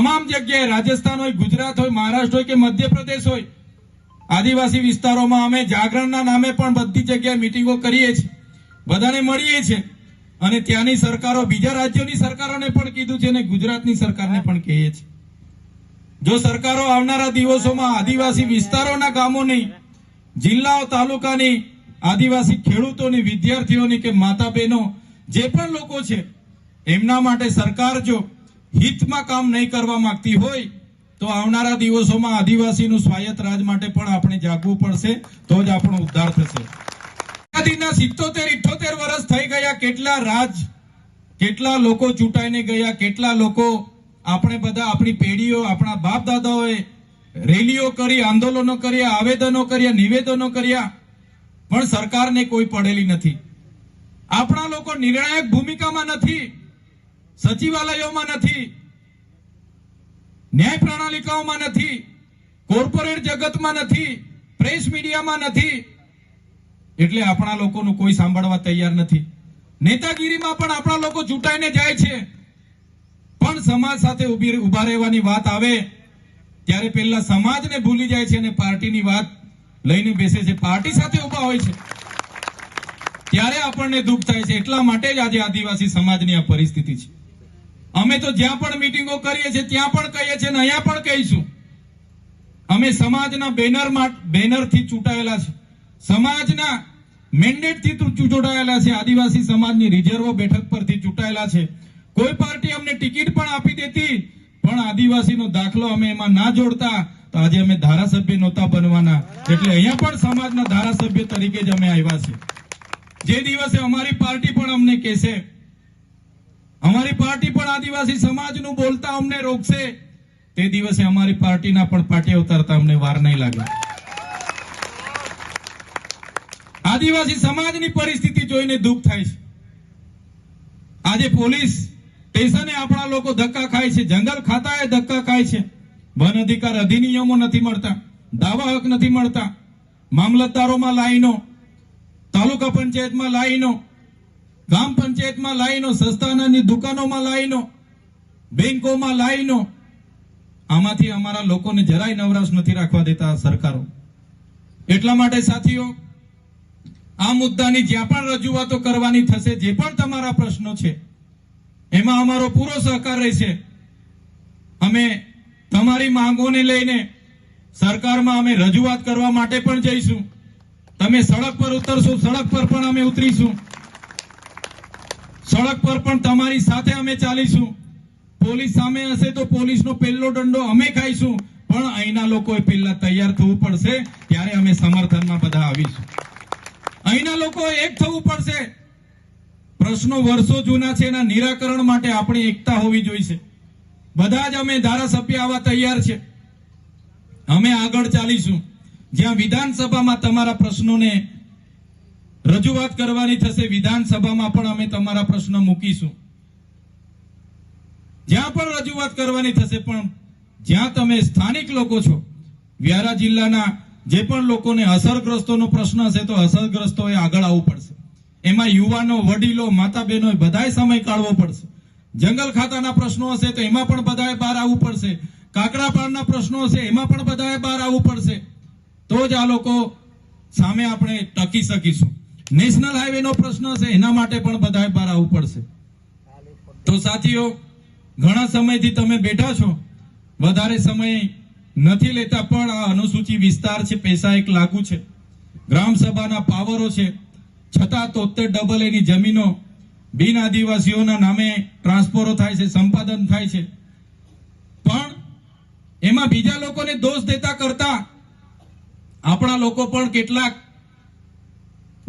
તમામ જગ્યાએ રાજસ્થાન હોય, ગુજરાત હોય, મહારાષ્ટ્ર હોય કે મધ્યપ્રદેશ હોય, આદિવાસી વિસ્તારોમાં અમે જાગરણના નામે પણ બધી જગ્યાએ મિટિંગો કરીએ છીએ. બધાને મળીએ છીએ. અને ત્યાંની સરકારો, બીજા રાજ્યોની સરકારોને પણ કીધું છે અને ગુજરાતની સરકારને પણ કહીએ છીએ. જો સરકારો આવનારા દિવસોમાં આદિવાસી વિસ્તારોના ગામોની, જિલ્લાઓ, તાલુકાની આદિવાસી ખેડૂતોની, વિદ્યાર્થીઓની કે માતા બહેનો જે પણ લોકો છે, એમના માટે સરકાર જો હિતમાં કામ નહીં કરવા માંગતી હોય તો આવનારા દિવસોમાં આદિવાસીનું સ્વાયત્ત રાજ માટે પણ આપણે જાગવું પડશે, તો જ આપણો ઉદ્ધાર થશે. આઝાદીના સિત્તોતેર, ઇઠ્ઠોતેર વર્ષ થઈ ગયા, કેટલા રાજ, કેટલા લોકો ચૂંટાઈને ગયા, કેટલા લોકો આપણે બધા આપણી પેઢીઓ, આપણા બાપ દાદાઓએ રેલીઓ કરી, આંદોલનો કર્યા, આવેદનો કર્યા, નિવેદનો કર્યા, પણ સરકારને કોઈ પડેલી નથી. આપણા લોકો નિર્ણાયક ભૂમિકામાં નથી. સચિવાલયોમાં નથી, ન્યાય પ્રણાલિકાઓમાં નથી, કોર્પોરેટ જગતમાં નથી, પ્રેસ મીડિયામાં નથી. એટલે આપણા લોકોનું કોઈ સાંભળવા તૈયાર નથી. નેતાગીરીમાં પણ આપણા લોકો ચૂંટાઈને જાય છે. પણ સમાજ સાથે ઊભી રહેવાની વાત આવે, ત્યારે પહેલા સમાજને ભૂલી જાય છે અને પાર્ટીની વાત લઈને બેસે છે. પાર્ટી સાથે ઊભા હોય છે. ત્યારે આપણને દુઃખ થાય છે. એટલા માટે જ આજે આદિવાસી સમાજની આ પરિસ્થિતિ છે. અમે તો જ્યાં પણ મિટિંગો કરીએ છીએ, ત્યાં પણ કહીએ છીએ અને અહીંયા પણ કહીશું. અમે સમાજના બેનર બેનરથી ચૂંટાયેલા છે. સમાજના મેન્ડેટથી ચૂંટાયેલા છે. આદિવાસી સમાજની રિઝર્વ બેઠક પરથી ચૂંટાયેલા છે. કોઈ પાર્ટી અમને ટિકિટ પણ આપી દેતી, પણ આદિવાસીનો દાખલો અમે એમાં ના જોડતા. તો આજે અમે ધારાસભ્ય નહોતા બનવાના. એટલે અહીંયા પણ સમાજના ધારાસભ્ય તરીકે જ અમે આવ્યા છે જે દિવસે અમારી પાર્ટી પણ અમને કહેશે અમારી પાર્ટી પણ આદિવાસી સમાજનું બોલતા અમને રોકશે. તે દિવસે અમારી પાર્ટીના પણ પાટે ઉતારતા અમને વાર નહીં લાગે. આદિવાસી સમાજની પરિસ્થિતિ જોઈને દુઃખ થાય છે. આજે પોલીસ સ્ટેશને આપણા લોકો ધક્કા ખાય છે. જંગલ ખાતાએ ધક્કા ખાય છે. વન અધિકાર અધિનિયમો નથી મળતા. દાવા હક નથી મળતા. મામલતદારોમાં લાઈનો, તાલુકા પંચાયતમાં લાઈનો ગ્રામ પંચાયતમાં લાઈનો સસ્તાનાની દુકાનોમાં લાઈનો, બેંકોમાં લાઈનો. આમાંથી અમારા લોકોને જરાય નવરાશ નથી રાખવા દેતા સરકારો. એટલા માટે સાથીઓ, આ મુદ્દાની જ્યાં પણ રજૂઆતો કરવાની થશે, જે પણ તમારા પ્રશ્નો છે, એમાં અમારો પૂરો સહકાર રહેશે. અમે તમારી માંગોને લઈને સરકારમાં અમે રજૂઆત કરવા માટે પણ જઈશું. તમે સડક પર ઉતરશો, સડક પર પણ અમે ઉતરીશું. સડક પર પણ તમારી સાથે અમે ચાલીશું. પોલીસ સામે હશે તો પોલીસનો પહેલો દંડો અમે ખાઈશું. પણ અહીંના લોકોએ પહેલા તૈયાર થવું પડશે, ત્યારે અમે સમર્થનમાં બધા આવીશું. અહીંના લોકો એક થવું પડશે. પ્રશ્નો વર્ષો જૂના છે, એના નિરાકરણ માટે આપણી એકતા હોવી જોઈશે. બધા જ અમે ધારાસભ્ય આવા તૈયાર છે. અમે આગળ ચાલીશું. જ્યાં વિધાનસભામાં તમારા પ્રશ્નોને રજૂઆત કરવાની થશે. વિધાનસભામાં પણ અમે તમારા પ્રશ્ન મૂકીશું. જ્યાં પણ રજૂઆત કરવાની થશે પણ જ્યાં તમે સ્થાનિક લોકો છો, વ્યારા જિલ્લાના જે પણ લોકોને અસરગ્રસ્તોનો પ્રશ્ન હશે તો અસરગ્રસ્તોએ આગળ આવવું પડશે. એમાં યુવાનો, વડીલો માતા બહેનો બધાએ સમય કાઢવો પડશે. જંગલ ખાતાના પ્રશ્નો હશે તો એમાં પણ બધાએ બહાર આવવું પડશે. કાકડાપાડના પ્રશ્નો હશે, એમાં પણ બધાએ બહાર આવવું પડશે. તો જ આ લોકો સામે આપણે ટકી શકીશું. નેશનલ હાઈવેનો પ્રશ્ન છે, એના માટે પણ બધાએ બહાર આવવું પડશે. તો સાથીઓ, ઘણા સમયથી તમે બેઠા છો, વધારે સમય નથી લેતા, પણ આ અનુસૂચિ વિસ્તાર છે, પૈસા એક લાગુ છે. ગ્રામ સભાના પાવરો છે, છતાં તોતેર ડબલ એની જમીનો બિન આદિવાસીઓના નામે ટ્રાન્સફરો થાય છે, સંપાદન થાય છે. પણ એમાં બીજા લોકોને દોષ દેતા કરતા આપણા લોકો પણ કેટલાક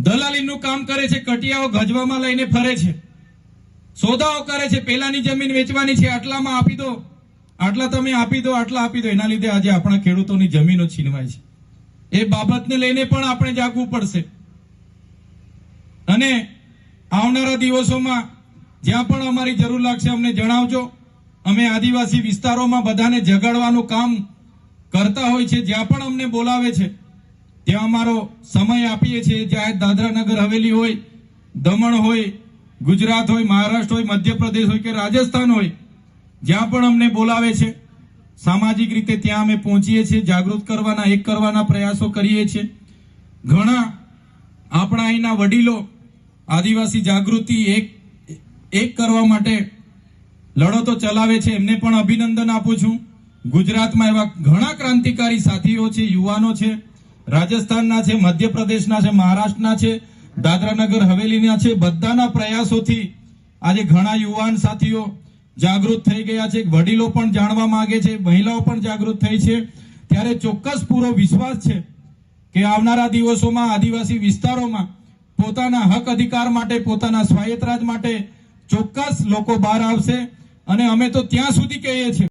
દલાલીનું કામ કરે છે, કટિયાઓ ગજવામાં લઈને ફરે છે. સોદાઓ કરે છે, પેલાની જમીન વેચવાની છે, આટલામાં આપી દો. આટલા તમે આપી દો, આટલા આપી દો. એના લીધે આજે આપણા ખેડૂતોની જમીનો છીનવાય છે. એ બાબતને લઈને પણ આપણે જાગવું પડશે. અને આવનારા દિવસોમાં જ્યાં પણ અમારી જરૂર લાગશે અમને જણાવજો. અમે આદિવાસી વિસ્તારોમાં બધાને જગાડવાનું કામ કરતા હોય છે, જ્યાં પણ અમને બોલાવે છે. ત્યાં અમારો સમય આપીએ છીએ ચાહે દાદરા નગર હવેલી હોય, દમણ હોય, ગુજરાત હોય, મહારાષ્ટ્ર હોય, મધ્યપ્રદેશ હોય કે રાજસ્થાન હોય, જ્યાં પણ અમને બોલાવે છે, સામાજિક રીતે ત્યાં અમે પહોંચીએ છીએ, જાગૃત કરવાના, એક કરવાના પ્રયાસો કરીએ છીએ. ઘણા આપણા અહીંના વડીલો, આદિવાસી જાગૃતિ એક એક કરવા માટે લડતો ચલાવે છે. એમને પણ અભિનંદન આપું છું. ગુજરાતમાં એવા ઘણા ક્રાંતિકારી સાથીઓ છે, યુવાનો છે. રાજસ્થાનના છે, મધ્યપ્રદેશના છે, મહારાષ્ટ્રના છે, દાદરાનગર, હવેલીના છે, બધાના પ્રયાસોથી આજે ઘણા યુવાન સાથીઓ જાગૃત થઈ ગયા છે. વડીલો પણ જાણવા માંગે છે, મહિલાઓ પણ જાગૃત થઈ છે. ત્યારે ચોક્કસ પૂરો વિશ્વાસ છે કે આવનારા દિવસોમાં આદિવાસી વિસ્તારોમાં પોતાના હક અધિકાર માટે, પોતાના સ્વાયત્તરાજ માટે ચોક્કસ લોકો બહાર આવશે અને અમે તો ત્યાં સુધી કહીએ છીએ.